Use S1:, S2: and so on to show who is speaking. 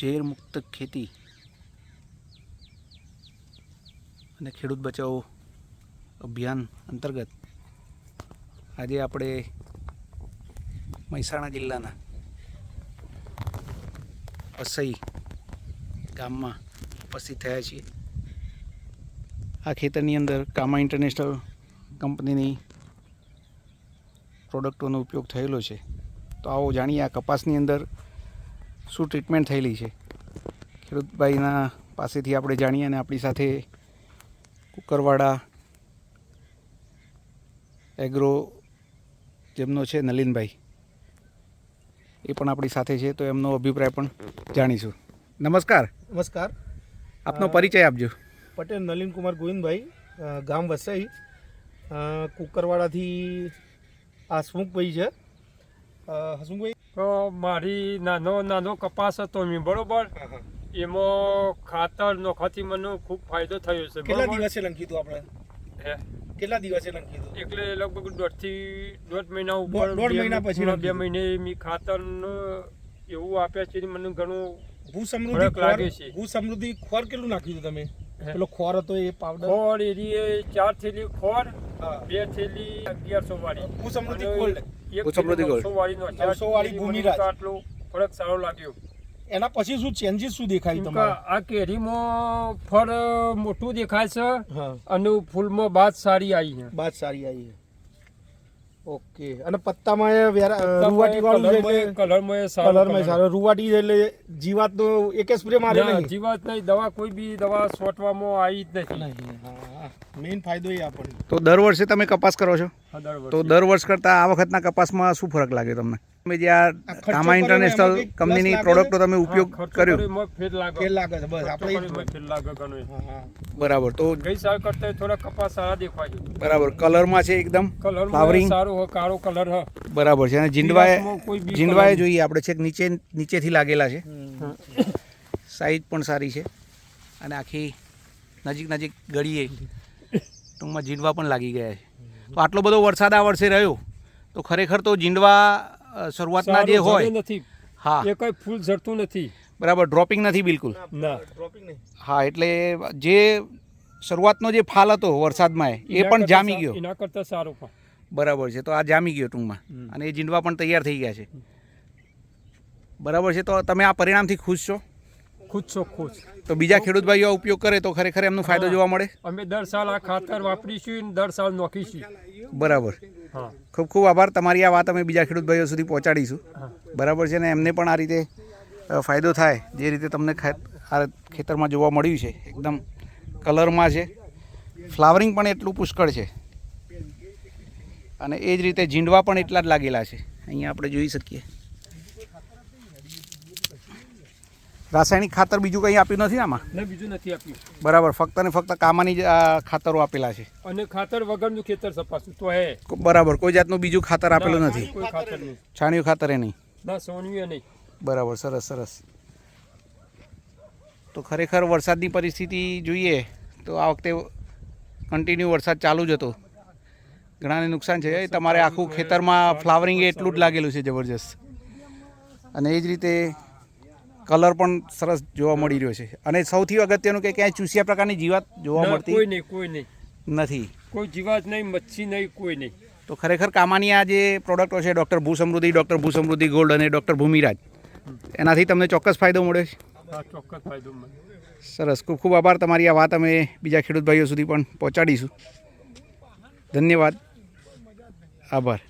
S1: ઝેર મુક્ત ખેતી અને ખેડૂત બચાવો અભિયાન અંતર્ગત આજે આપણે મહેસાણા જિલ્લાના અસઈ ગામમાં ઉપસ્થિત થયા છીએ. આ ખેતરની અંદર કામા ઇન્ટરનેશનલ કંપનીની પ્રોડક્ટોનો ઉપયોગ થયેલો છે. તો આવો જાણીએ આ કપાસની અંદર શું ટ્રીટમેન્ટ થયેલી છે? ખેડૂતભાઈના પાસેથી આપણે જાણીએ અને આપણી સાથે કુકરવાડા એગ્રો જેમનો છે નલિનભાઈ એ પણ આપણી સાથે છે તો એમનો અભિપ્રાય પણ જાણીશું. નમસ્કાર.
S2: નમસ્કાર.
S1: આપનો પરિચય આપજો.
S2: પટેલ નલિન કુમાર ગોવિંદભાઈ ગામ વસઈ કુકરવાડાથી આ હસમુખભાઈ છે. અ, હસમુખભાઈ
S3: તો મારી નાનો નાનો કપાસ હતો મેં બરોબર એમાં ખાતર નોખાથી મને ખૂબ ફાયદો થયો છે
S2: કેટલા દિવસે લંકી હતું આપણે
S3: હે.
S2: કેટલા દિવસે લંકી હતું
S3: એટલે લગભગ દોઢથી દોઢ મહિના ઉપર
S2: દોઢ- દોઢ મહિના પછી
S3: બે મહિને મેં ખાતર એવું આપ્યા છે મને ઘણું
S2: ભૂ સમૃદ્ધિ
S3: લાગે છે.
S2: ભૂ સમૃદ્ધિ ખોર કેટલું નાખ્યું હતું તમે. પેલો ખોર હતો એ પાવડર
S3: ખોર એરી ચાર થેલી
S2: ખોર.
S3: બે થેલી અગિયારસો વાળી.
S2: સમૃદ્ધિ ગોલ્ડ
S3: એક
S1: સમૃદ્ધિ ગોલ્ડ.
S2: વાળી ભૂમિરાજ.
S3: આટલો ફરક સારો લાગ્યો.
S2: એના પછી શું ચેન્જીસ શું દેખાય તમારે?
S3: આ કેરીમાં ફળ મોટું દેખાય છે અને ફૂલમાં બાદ સારી આવી છે.
S2: બાદ સારી આવી ઓકે. અને પત્તામાં એ રૂવાટી વાળું છે
S3: કલરમાં કલરમાં સારો
S2: રૂવાટી છે એટલે જીવાત નો એક સ્પ્રે મારે નહીં.
S3: જીવાત નહીં. દવા કોઈ બી દવા છોટવામાં આવી જ નથી.
S2: મેઇન ફાયદો એ આપણને.
S1: તો દર વર્ષે તમે કપાસ કરો છો?
S3: આ દર વર્ષે.
S1: તો દર વર્ષ કરતાં આ વખતના કપાસમાં શું ફરક લાગ્યો તમને? તમે જે આ
S2: ખર્ચો
S1: ઇન્ટરનેશનલ કંપનીની પ્રોડક્ટનો તમે ઉપયોગ કર્યો.
S3: લાગે.
S2: લાગે
S3: લાગે.
S1: બરાબર તો
S3: ગઈ સાલ કરતા થોડા કપાસ સારા દેખાય
S1: બરાબર કલરમાં છે એકદમ
S3: કલર
S1: સારું
S3: સારો હોય કાળો કલર હ
S1: બરાબર છે અને જીંડવાએ જીંડવાએ જોઈએ આપણે છેક નીચે નીચેથી લાગેલા છે. સાઈઝ પણ સારી છે. અને આખી નજીક નજીક ગળીએ. ટૂંકમાં જીંડવા પણ લાગી ગયા છે. તો આટલો બધો વરસાદ આ વર્ષે રહ્યો તો ખરેખર તો જીંડવા શરૂઆતના જે હોય
S3: નથી.
S1: હા.
S3: એ કઈ ફૂલ ઝડતું નથી.
S1: બરાબર ડ્રોપિંગ નથી બિલકુલ.
S3: ના.
S2: Dropping નહીં.
S1: હા એટલે જે શરૂઆતનો જે ફાલ હતો વરસાદમાં એ પણ જામી ગયો.
S3: એના કરતા સારો પણ
S1: બરાબર છે તો આ જામી ગયો ટૂંકમાં. અને એ જીંડવા પણ તૈયાર થઈ ગયા છે. બરાબર છે તો તમે આ પરિણામથી ખુશ છો?
S3: ખુશ છો ખુશ
S1: તો બીજા ખેડૂત ભાઈઓ ઉપયોગ કરે તો ખરેખર એમનો ફાયદો જોવા મળે?
S3: અમે દર સાલ આ ખાતર વાપરીશું દર સાલ નોખીશું.
S1: બરાબર.
S3: હા.
S1: ખૂબ ખૂબ આભાર. તમારી આ વાત અમે બીજા ખેડૂત ભાઈઓ સુધી પહોંચાડીશું. બરાબર છે ને એમને પણ આ રીતે ફાયદો થાય. જે રીતે તમને આ ખેતરમાં જોવા મળ્યું છે એકદમ કલરમાં છે. ફ્લાવરિંગ પણ એટલું પુષ્કળ છે. અને એ જ રીતે ઝીંડવા પણ એટલા જ લાગેલા છે. અહીંયા આપણે જોઈ શકીએ. રાસાયણિક ખાતર બીજું કંઈ આપ્યું નથી આમાં?
S3: ને બીજું નથી આપ્યું.
S1: બરાબર ફક્ત ને ફક્ત કામાની જ ખાતરો આપેલા છે.
S3: અને ખાતર વગરનું ખેતર સપાસું તો હે.
S1: બરાબર કોઈ જાતનું બીજું ખાતર આપેલું નથી.
S3: કોઈ ખાતર નહીં.
S1: છાણિયું ખાતર એ નહીં.
S3: ના સોનિયું નહીં.
S1: બરાબર સરસ સરસ. તો ખરેખર વરસાદની પરિસ્થિતિ જોઈએ તો આ વખતે કન્ટિન્યુ વરસાદ ચાલુ જ હતો. ઘણાને નુકસાન છે. એ તમારે આખું ખેતરમાં ફ્લાવરિંગ એટલું જ લાગેલું છે જબરજસ્ત. અને એ જ રીતે કલર પણ સરસ જોવા મળી રહ્યો છે. અને સૌથી અગત્યનું કે ક્યાંય ચૂસિયા પ્રકારની જીવાત જોવા
S3: મળતી કોઈ નહીં કોઈ નહીં.
S1: નથી.
S3: કોઈ જીવાત નહીં મચ્છી નહીં કોઈ નહીં.
S1: તો ખરેખર કામાની આ જે પ્રોડક્ટો છે ડૉક્ટર ભૂ સમૃદ્ધિ ડૉક્ટર ભૂ સમૃદ્ધિ ગોલ્ડ અને ડૉક્ટર ભૂમિરાજ એનાથી તમને ચોક્કસ ફાયદો મળે છે.
S3: ચોક્કસ ફાયદો મળ્યો
S1: સરસ. ખૂબ ખૂબ આભાર. તમારી આ વાત અમે બીજા ખેડૂત ભાઈઓ સુધી પણ પહોંચાડીશું. ધન્યવાદ. આભાર.